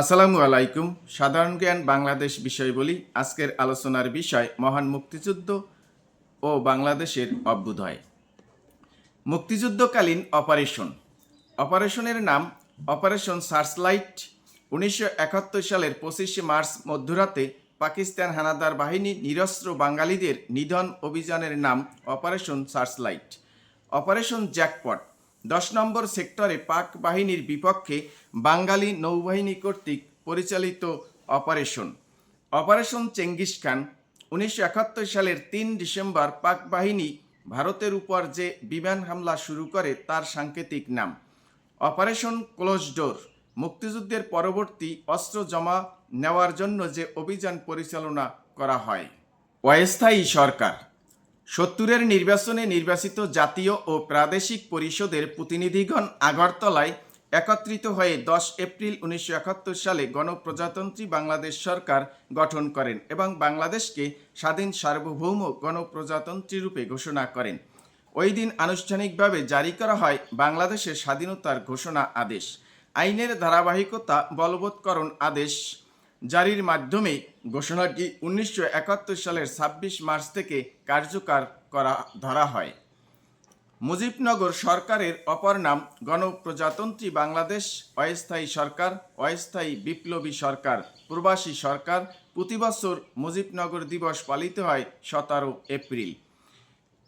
আসসালামু আলাইকুম। সাধারণ জ্ঞান বাংলাদেশ বিষয় বলি আজকের আলোচনার বিষয় মহান মুক্তিযুদ্ধ ও বাংলাদেশের অভ্যুদয়। মুক্তিযুদ্ধকালীন অপারেশন। অপারেশনের নাম অপারেশন সার্চলাইট। উনিশশো একাত্তর সালের পঁচিশে মার্চ মধ্যরাতে পাকিস্তান হানাদার বাহিনী নিরস্ত্র বাঙালিদের নিধন অভিযানের নাম অপারেশন সার্চলাইট। Operation jackpot. দশ নম্বর সেক্টরে পাক বাহিনীর বিপক্ষে বাঙালি নৌবাহিনী কর্তৃক পরিচালিত অপারেশন। অপারেশন চেঙ্গিস খান, উনিশশো একাত্তর সালের তিন ডিসেম্বর পাক বাহিনী ভারতের উপর যে বিমান হামলা শুরু করে তার সাংকেতিক নাম। অপারেশন ক্লোজ ডোর, মুক্তিযুদ্ধের পরবর্তী অস্ত্র জমা নেওয়ার জন্য যে অভিযান পরিচালনা করা হয়। অস্থায়ী সরকার। সত্তরের নির্বাচনে নির্বাচিত জাতীয় ও প্রাদেশিক পরিষদের প্রতিনিধিগণ আগরতলায় একত্রিত হয়ে দশ এপ্রিল উনিশশো একাত্তর সালে গণপ্রজাতন্ত্রী বাংলাদেশ সরকার গঠন করেন এবং বাংলাদেশকে স্বাধীন সার্বভৌম গণপ্রজাতন্ত্রী রূপে ঘোষণা করেন। ওই দিন আনুষ্ঠানিকভাবে জারি করা হয় বাংলাদেশের স্বাধীনতার ঘোষণা আদেশ। আইনের ধারাবাহিকতা, বলবৎকরণ আদেশ জারির মাধ্যমে ঘোষণাটি উনিশশো একাত্তর সালের ছাব্বিশ মার্চ থেকে কার্যকর করা, ধরা হয়। মুজিবনগর সরকারের অপর নাম গণপ্রজাতন্ত্রী বাংলাদেশ, অস্থায়ী সরকার, অস্থায়ী বিপ্লবী সরকার, প্রবাসী সরকার, প্রতি বছর মুজিবনগর দিবস পালিত হয় সতেরো এপ্রিল।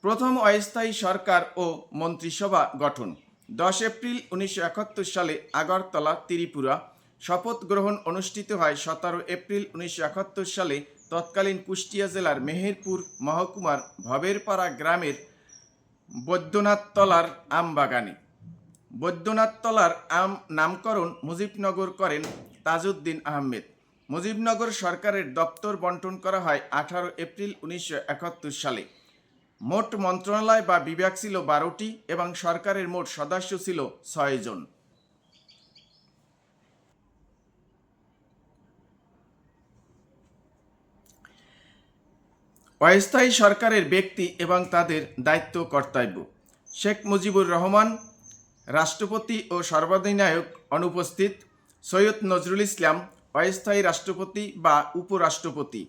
প্রথম অস্থায়ী সরকার ও মন্ত্রিসভা গঠন। দশ এপ্রিল উনিশশো একাত্তর সালে আগরতলা, ত্রিপুরা শপথ গ্রহণ অনুষ্ঠিত হয় সতেরো এপ্রিল উনিশশো একাত্তর সালে তৎকালীন কুষ্টিয়া জেলার মেহেরপুর মহকুমার ভবেরপাড়া গ্রামের বৈদ্যনাথতলার আম বাগানে বৈদ্যনাথতলার আম নামকরণ মুজিবনগর করেন তাজউদ্দিন আহমেদ। মুজিবনগর সরকারের দপ্তর বন্টন করা হয় আঠারো এপ্রিল উনিশশো একাত্তর সালে। মোট মন্ত্রণালয় বা বিভাগ ছিল বারোটি এবং সরকারের মোট সদস্য ছিল ছয় জন। অস্থায়ী সরকারের ব্যক্তি এবং তাদের দায়িত্ব কর্তব্য। শেখ মুজিবুর রহমান, রাষ্ট্রপতি ও সর্বাধিনায়ক অনুপস্থিত, সৈয়দ নজরুল ইসলাম, অস্থায়ী রাষ্ট্রপতি বা উপরাষ্ট্রপতি,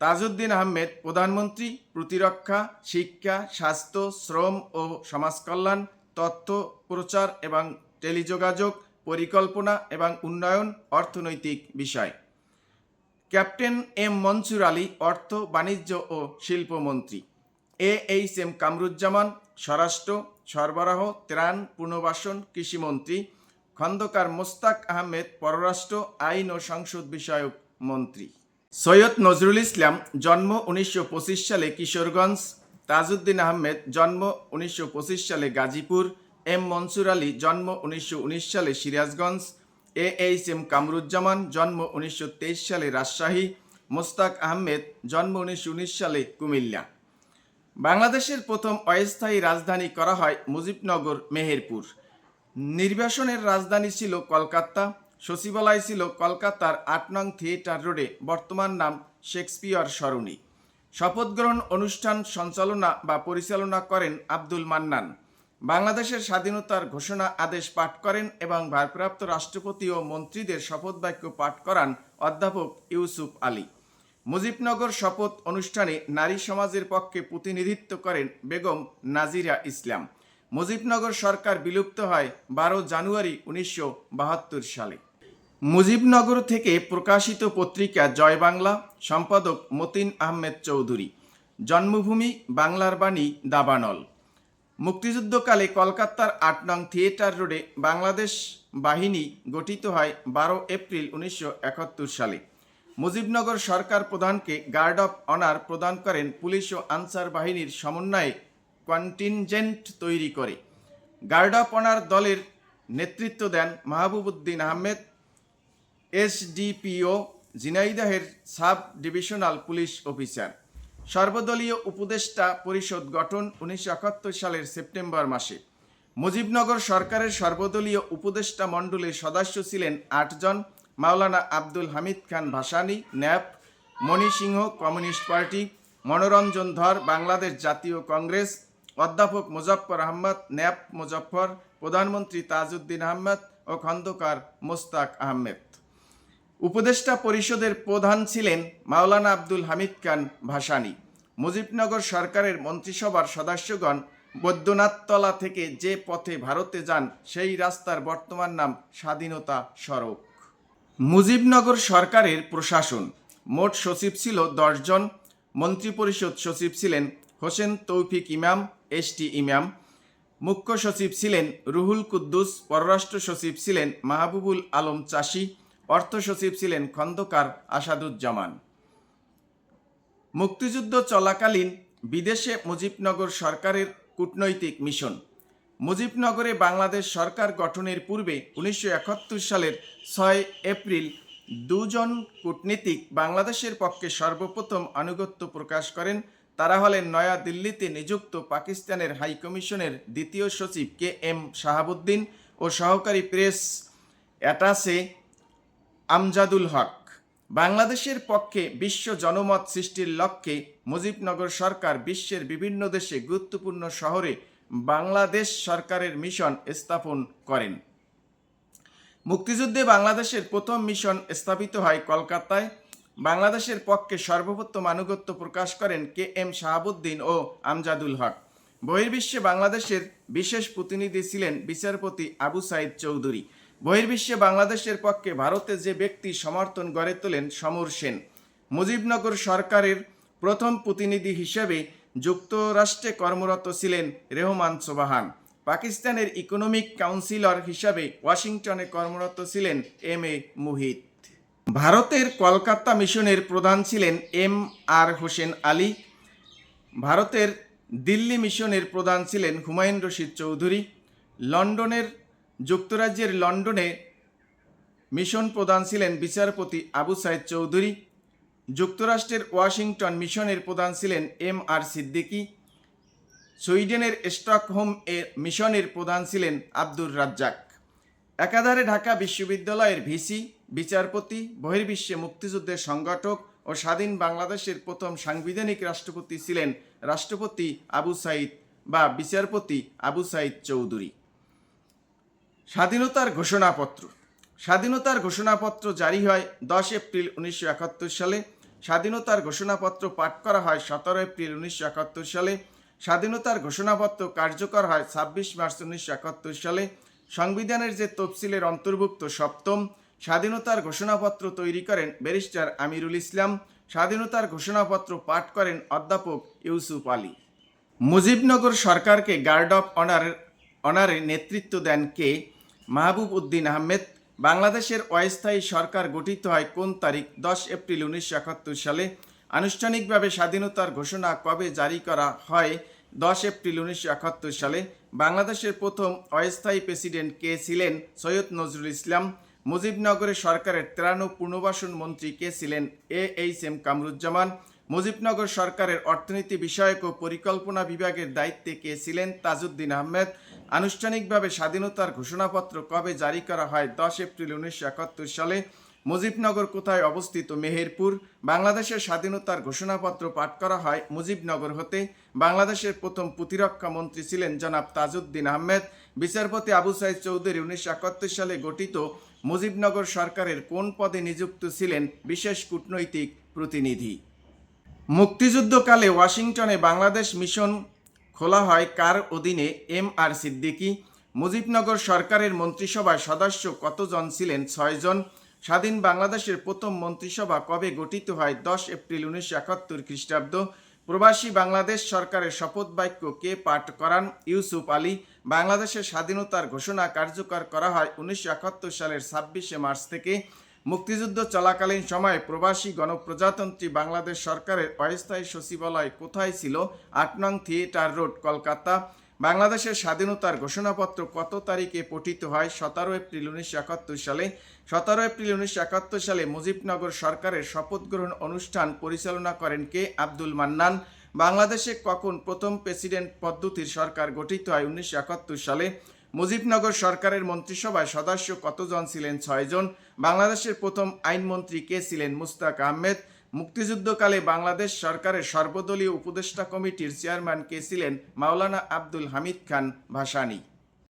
তাজউদ্দিন আহমেদ, প্রধানমন্ত্রী, প্রতিরক্ষা, শিক্ষা, স্বাস্থ্য, শ্রম ও সমাজকল্যাণ, তথ্য, প্রচার এবং টেলিযোগাযোগ, পরিকল্পনা এবং উন্নয়ন, অর্থনৈতিক বিষয়। ক্যাপ্টেন এম মনসুর আলী অর্থ, বাণিজ্য ও শিল্পমন্ত্রী এ এইচ এম কামরুজ্জামান, স্বরাষ্ট্র, সরবরাহ, ত্রাণ, পুনর্বাসন কৃষিমন্ত্রী খন্দকার মোস্তাক আহমেদ, পররাষ্ট্র, আইন ও সংসদ বিষয়ক মন্ত্রী। সৈয়দ নজরুল ইসলাম, জন্ম উনিশশো পঁচিশ সালে কিশোরগঞ্জ। তাজউদ্দিন আহমেদ, জন্ম উনিশশো পঁচিশ সালে গাজীপুর। এম মনসুর আলী, জন্ম উনিশশো উনিশ সালে Sirajganj. A H M Kamaruzzaman, জন্ম উনিশশো তেইশ সালে রাজশাহী। মোস্তাক আহমেদ, জন্ম উনিশশো উনিশ সালে কুমিল্লা। বাংলাদেশের প্রথম অস্থায়ী রাজধানী করা হয় মুজিবনগর, মেহেরপুর। নির্বাসনের রাজধানী ছিল কলকাতা, সচিবালয় ছিল কলকাতার আট নং থিয়েটার রোডে, বর্তমান নাম শেক্সপিয়র সরণি। শপথ গ্রহণ অনুষ্ঠান সঞ্চালনা বা পরিচালনা করেন আব্দুল মান্নান। বাংলাদেশের স্বাধীনতার ঘোষণা আদেশ পাঠ করেন এবং ভারপ্রাপ্ত রাষ্ট্রপতি ও মন্ত্রীদের শপথ বাক্য পাঠ করান অধ্যাপক ইউসুফ আলী। মুজিবনগর শপথ অনুষ্ঠানে নারী সমাজের পক্ষে প্রতিনিধিত্ব করেন বেগম নাজিরা ইসলাম। মুজিবনগর সরকার বিলুপ্ত হয় বারো জানুয়ারি উনিশশো বাহাত্তর সালে। মুজিবনগর থেকে প্রকাশিত পত্রিকা জয় বাংলা, সম্পাদক মতিন আহমেদ চৌধুরী। জন্মভূমি বাংলার বাণী দাবানল। মুক্তিযুদ্ধকালে কলকাতার আট নং থিয়েটার রোডে বাংলাদেশ বাহিনী গঠিত হয় বারো এপ্রিল উনিশশো একাত্তর সালে। মুজিবনগর সরকার প্রধানকে গার্ড অফ অনার প্রদান করেন পুলিশ ও আনসার বাহিনীর সমন্বয়ে কন্টিনজেন্ট তৈরি করে। গার্ড অফ অনার দলের নেতৃত্ব দেন মাহবুবুদ্দিন আহমেদ, এসডিপিও জিনাইদাহের সাব ডিভিশনাল পুলিশ অফিসার। সর্বদলীয় উপদেষ্টা পরিষদ গঠন উনিশশো একাত্তর সালের সেপ্টেম্বর মাসে। মুজিবনগর সরকারের সর্বদলীয় উপদেষ্টা মণ্ডলীর সদস্য ছিলেন আটজন Maulana Abdul Hamid Khan Bhasani, NAP, Moni Singh, communist party, Manoranjan Dhar, Bangladesh Jatiya Congress, অধ্যাপক মুজফ্ফর আহমদ, ন্যাপ মুজফ্ফর, প্রধানমন্ত্রী তাজউদ্দিন আহমেদ ও খন্দকার মোস্তাক আহমেদ। উপদেষ্টা পরিষদের প্রধান ছিলেন মাওলানা আব্দুল হামিদ খান ভাসানী। মুজিবনগর সরকারের মন্ত্রিসভার সদস্যগণ বৈদ্যনাথতলা থেকে যে পথে ভারতে যান, সেই রাস্তার বর্তমান নাম স্বাধীনতা সড়ক। মুজিবনগর সরকারের প্রশাসন। মোট সচিব ছিল দশজন মন্ত্রিপরিষদ সচিব ছিলেন হোসেন তৌফিক ইমাম, এস টি ইমাম। মুখ্য সচিব ছিলেন রুহুল কুদ্দুস। পররাষ্ট্র সচিব ছিলেন মাহবুবুল আলম চাষি। অর্থ সচিব ছিলেন খন্দকার আসাদুজ্জামান। মুক্তিযুদ্ধ চলাকালীন বিদেশে মুজিবনগর সরকারের কূটনৈতিক মিশন। মুজিবনগরে বাংলাদেশ সরকার গঠনের পূর্বে উনিশশো একাত্তর সালের ছয় এপ্রিল দুজন কূটনীতিক বাংলাদেশের পক্ষে সর্বপ্রথম আনুগত্য প্রকাশ করেন। তারা হলেন নয়া দিল্লিতে নিযুক্ত পাকিস্তানের হাইকমিশনের দ্বিতীয় সচিব কে এম শাহাবুদ্দিন ও সহকারী প্রেস অ্যাটাসে আমজাদুল হক। বাংলাদেশের পক্ষে বিশ্ব জনমত সৃষ্টির লক্ষ্যে মুজিবনগর সরকার বিশ্বের বিভিন্ন দেশে গুরুত্বপূর্ণ শহরে বাংলাদেশ সরকারের মিশন স্থাপন করেন। মুক্তিযুদ্ধে বাংলাদেশের প্রথম মিশন স্থাপিত হয় কলকাতায়। বাংলাদেশের পক্ষে সর্বপ্রথম আনুগত্য প্রকাশ করেন কে এম শাহাবুদ্দিন ও আমজাদুল হক। বহির্বিশ্বে বাংলাদেশের বিশেষ প্রতিনিধি ছিলেন বিচারপতি আবু সাইদ চৌধুরী। বহির্বিশ্বে বাংলাদেশের পক্ষে ভারতে যে ব্যক্তি সমর্থন গড়ে তোলেন সমর সেন, মুজিবনগর সরকারের প্রথম প্রতিনিধি হিসেবে যুক্তরাষ্ট্রে কর্মরত ছিলেন রেহমান সোবাহান। পাকিস্তানের ইকোনমিক কাউন্সিলর হিসাবে ওয়াশিংটনে কর্মরত ছিলেন এম এ মুহিত। ভারতের কলকাতা মিশনের প্রধান ছিলেন এম আর হোসেন আলী। ভারতের দিল্লি মিশনের প্রধান ছিলেন হুমায়ুন রশিদ চৌধুরী। লন্ডনের যুক্তরাজ্যের লন্ডনে মিশন প্রধান ছিলেন বিচারপতি আবু সাইদ চৌধুরী। যুক্তরাষ্ট্রের ওয়াশিংটন মিশনের প্রধান ছিলেন এম আর সিদ্দিকী। সুইডেনের স্টকহোম এ মিশনের প্রধান ছিলেন আব্দুর রাজ্জাক। একাধারে ঢাকা বিশ্ববিদ্যালয়ের ভিসি, বিচারপতি, বহির্বিশ্বে মুক্তিযুদ্ধের সংগঠক ও স্বাধীন বাংলাদেশের প্রথম সাংবিধানিক রাষ্ট্রপতি ছিলেন রাষ্ট্রপতি আবু সাইদ বা বিচারপতি আবু সাইদ চৌধুরী। স্বাধীনতার ঘোষণাপত্র। স্বাধীনতার ঘোষণাপত্র জারি হয় দশ এপ্রিল উনিশশো একাত্তর সালে। স্বাধীনতার ঘোষণাপত্র পাঠ করা হয় সতেরো এপ্রিল উনিশশো একাত্তর সালে। স্বাধীনতার ঘোষণাপত্র কার্যকর হয় ছাব্বিশ মার্চ উনিশশো একাত্তর সালে। সংবিধানের যে তফসিলের অন্তর্ভুক্ত সপ্তম, স্বাধীনতার ঘোষণাপত্র তৈরি করেন ব্যারিস্টার আমিরুল ইসলাম। স্বাধীনতার ঘোষণাপত্র পাঠ করেন অধ্যাপক ইউসুফ আলী। মুজিবনগর সরকারকে গার্ড অফ অনার অনারে নেতৃত্ব দেন কে? মাহবুব উদ্দিন আহমেদ, বাংলাদেশের অস্থায়ী সরকার গঠিত হয় কোন তারিখ? দশ এপ্রিল উনিশশো একাত্তর সালে। আনুষ্ঠানিকভাবে স্বাধীনতার ঘোষণা কবে জারি করা হয়? দশ এপ্রিল উনিশশো একাত্তর সালে বাংলাদেশের প্রথম অস্থায়ী প্রেসিডেন্ট কে ছিলেন? সৈয়দ নজরুল ইসলাম। মুজিবনগরের সরকারের ত্রাণ পুনর্বাসন মন্ত্রী কে ছিলেন? A H M Kamaruzzaman. Mujibnagar সরকারের অর্থনীতি বিষয়ক ও পরিকল্পনা বিভাগের দায়িত্বে কে ছিলেন? তাজউদ্দিন আহমেদ। আনুষ্ঠানিকভাবে স্বাধীনতার ঘোষণাপত্র কবে জারি করা হয় দশ এপ্রিল উনিশশো একাত্তর সালে? মুজিবনগর কোথায় অবস্থিত মেহেরপুর? বাংলাদেশের স্বাধীনতার ঘোষণাপত্র পাঠ করা হয় মুজিবনগর হতে। বাংলাদেশের প্রথম প্রতিরক্ষা মন্ত্রী ছিলেন জনাব তাজউদ্দিন আহমেদ। বিচারপতি আবু সাইদ চৌধুরী উনিশশো একাত্তর সালে গঠিত মুজিবনগর সরকারের কোন পদে নিযুক্ত ছিলেন বিশেষ কূটনৈতিক প্রতিনিধি? মুক্তিযুদ্ধকালে ওয়াশিংটনে বাংলাদেশ মিশন খোলা হয় কার অধীনে এম আর সিদ্দিকী? মুজিবনগর সরকারের মন্ত্রিসভায় সদস্য কতজন ছিলেন? ছয়জন। স্বাধীন বাংলাদেশের প্রথম মন্ত্রিসভা কবে গঠিত হয়? দশ এপ্রিল উনিশশো একাত্তর খ্রিস্টাব্দ। প্রবাসী বাংলাদেশ সরকারের শপথ বাক্য কে পাঠ করান? ইউসুফ আলী। বাংলাদেশের স্বাধীনতার ঘোষণা কার্যকর করা হয় উনিশশো একাত্তর সালের ছাব্বিশে মার্চ থেকে। মুক্তিযুদ্ধ চলাকালীন সময়ে প্রবাসী গণপ্রজাতন্ত্রী বাংলাদেশ সরকারের অস্থায়ী সচিবালয় কোথায় ছিল? আট নং থিয়েটার রোড, কলকাতা। বাংলাদেশের স্বাধীনতার ঘোষণাপত্র কত তারিখে পঠিত হয়? সতেরো এপ্রিল উনিশশো একাত্তর সালে। সতেরো এপ্রিল উনিশশো একাত্তর সালে মুজিবনগর সরকারের শপথ গ্রহণ অনুষ্ঠান পরিচালনা করেন কে? আব্দুল মান্নান। বাংলাদেশে কখন প্রথম প্রেসিডেন্ট পদ্ধতির সরকার গঠিত হয়? উনিশশো একাত্তর সালে। মুজিবনগর সরকারের মন্ত্রিসভায় সদস্য কতজন ছিলেন ছয়জন? বাংলাদেশের প্রথম আইনমন্ত্রী কে ছিলেন মুস্তাক আহমেদ? মুক্তিযুদ্ধকালে বাংলাদেশ সরকারের সর্বদলীয় উপদেষ্টা কমিটির চেয়ারম্যান কে ছিলেন মাওলানা আব্দুল হামিদ খান ভাসানী?